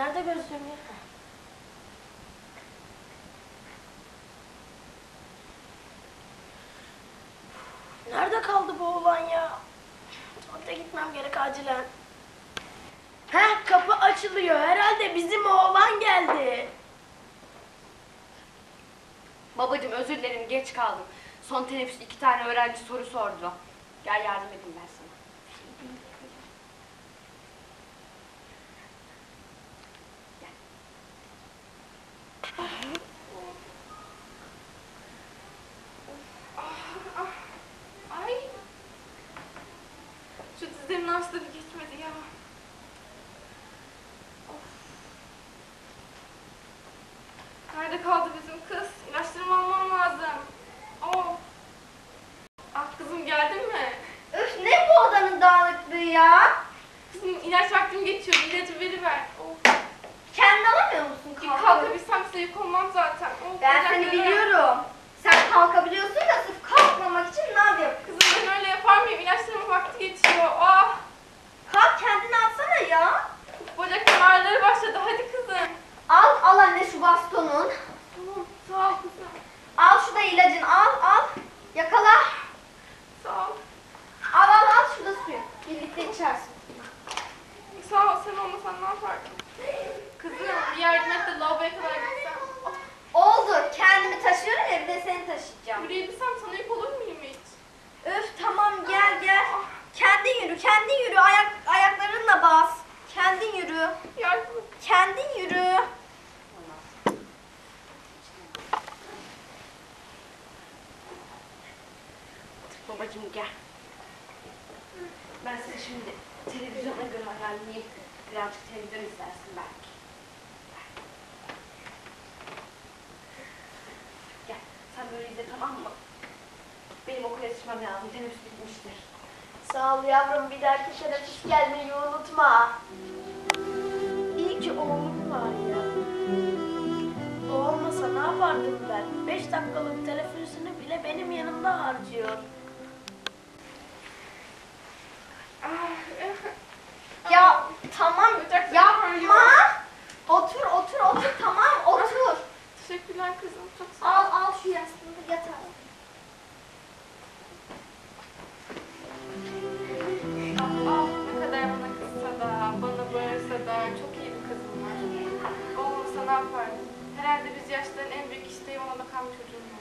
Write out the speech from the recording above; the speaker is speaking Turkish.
Nerede gözlüğüm ya? Nerede kaldı bu oğlan ya? Tuvalete gitmem gerek acilen. Heh kapı açılıyor. Herhalde bizim oğlan geldi. Babacım özür dilerim geç kaldım. Son teneffüs iki tane öğrenci soru sordu. Gel yardım edeyim ben sana. Ay. Şu dizlerimin ağrısı bir geçmedi ya. Of. Nerede kaldı bizim kız? İlaçlarımı almam lazım. Of. Ah kızım geldin mi? Üf ne bu odanın dağınıklığı ya? Kızım ilaç vaktim geçiyor. İlacı veriver. Of. Kendi alamıyor musun Bir kalkıp? kalkabilsem size yük olmam zaten. Of, Ben seni biliyorum. Sen kalkabiliyorsun da sırf kalkmamak için ne yapıyorsun? Kızım ben öyle yapar mıyım? İlaçlarımın vakti geçiyor. Ah. Kalk kendini alsana ya. Bacaklarım ağrıları başladı. Hadi kızım. Al al anne şu bastonun. Tamam. Sağ ol kızım. Al şu da ilacın al al. Yakala. Sağ ol. Al al al şurada suyun. Birlikte içersin. Sağ ol. Sen olmasan ne yapardım? Kızım bir yardım et de lavaboya kadar gitsem. Oh, Oldu. Kendimi taşıyorum ya bir de seni taşıyacağım. yürüyebilsem sana yük olur muyum hiç? Öf tamam gel gel. Kendin yürü kendin yürü. Ayak, ayaklarınla bas. Kendin yürü. Yardım et. Kendin yürü. Babacım gel. Ben seni şimdi televizyona göre ayarlayayım. Birazcık televizyon izlersin belki. Gel. Sen böyle izle tamam mı? Benim okula yetişmem lazım. Teneffüs bitmiştir. Sağ ol yavrum. Bir dahaki teneffüs gelmeyi unutma. İyi ki oğlum var ya. O olmasa ne yapardım ben? Beş dakikalık teneffüsünü bile benim yanımda harcıyor. Teşekkürler kızım. Ol. Al al şu yastığını yat al. Ah, ah, ne kadar bana kızsa da, bana bağırsa da çok iyi bir kızım var. Olmasa ne yapardım? Herhalde biz yaşların en büyük isteği ona bakan bir çocuğum var.